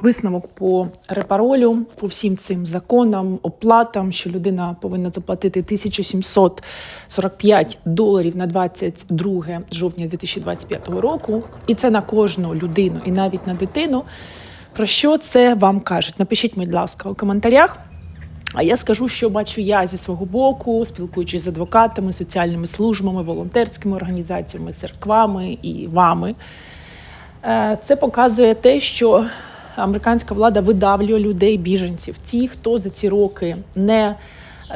Висновок по репаролю, по всім цим законам, оплатам, що людина повинна заплатити 1745 доларів на 22 жовтня 2025 року. І це на кожну людину, і навіть на дитину. Про що це вам кажуть? Напишіть, будь ласка, у коментарях. А я скажу, що бачу я зі свого боку, спілкуючись з адвокатами, соціальними службами, волонтерськими організаціями, церквами і вами. Е, Це показує те, що американська влада видавлює людей біженців. Ті, хто за ці роки не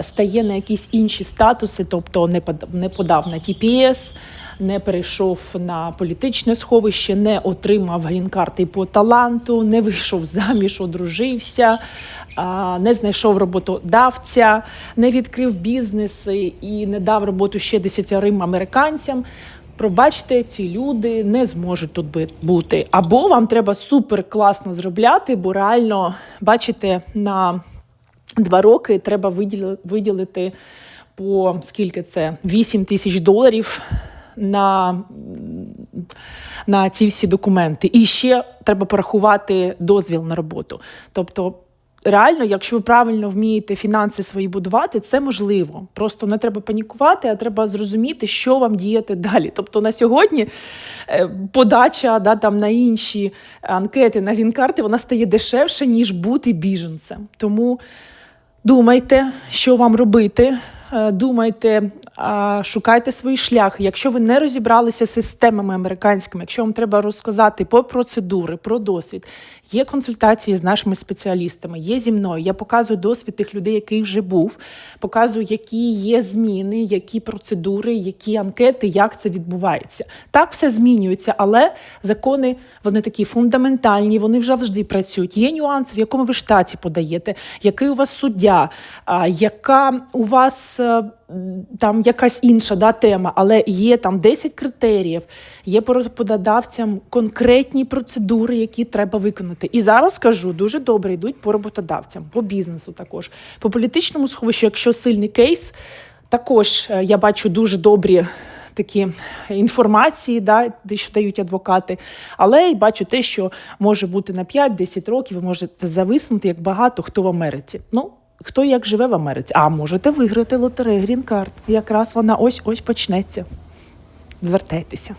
стає на якісь інші статуси, тобто не подав, на TPS, не перейшов на політичне сховище, не отримав грін-карти по таланту, не вийшов заміж, одружився, не знайшов роботодавця, не відкрив бізнеси і не дав роботу ще десятярим американцям. Пробачте, ці люди не зможуть тут бути. Або вам треба супер класно зробляти, бо реально, бачите, на два роки треба виділити по скільки це? 8 тисяч доларів на, на ці всі документи. І ще треба порахувати дозвіл на роботу. Тобто. Реально, якщо ви правильно вмієте фінанси свої будувати, це можливо. Просто не треба панікувати, а треба зрозуміти, що вам діяти далі. Тобто на сьогодні е, подача да, там, на інші анкети, на грін-карти, вона стає дешевше, ніж бути біженцем. Тому думайте, що вам робити. е, Думайте, шукайте свій шлях. Якщо ви не розібралися з системами американськими, якщо вам треба розказати про процедури, про досвід, є консультації з нашими спеціалістами, є зі мною. Я показую досвід тих людей, який вже був, показую, які є зміни, які процедури, які анкети, як це відбувається. Так все змінюється, але закони вони такі фундаментальні, вони вже завжди працюють. Є нюанси, в якому ви штаті подаєте, який у вас суддя, яка у вас. Там якась інша да, тема, але є там 10 критеріїв, є роботодавцям конкретні процедури, які треба виконати. І зараз скажу, дуже добре йдуть по роботодавцям, по бізнесу також. По політичному сховищу, якщо сильний кейс, також е, я бачу дуже добрі такі інформації, да, що дають адвокати. Але й бачу те, що може бути на 5-10 років, ви можете зависнути, як багато хто в Америці. Ну, хто як живе в Америці. А можете виграти лотерею Green Card. Якраз вона ось ось почнеться. Звертайтеся.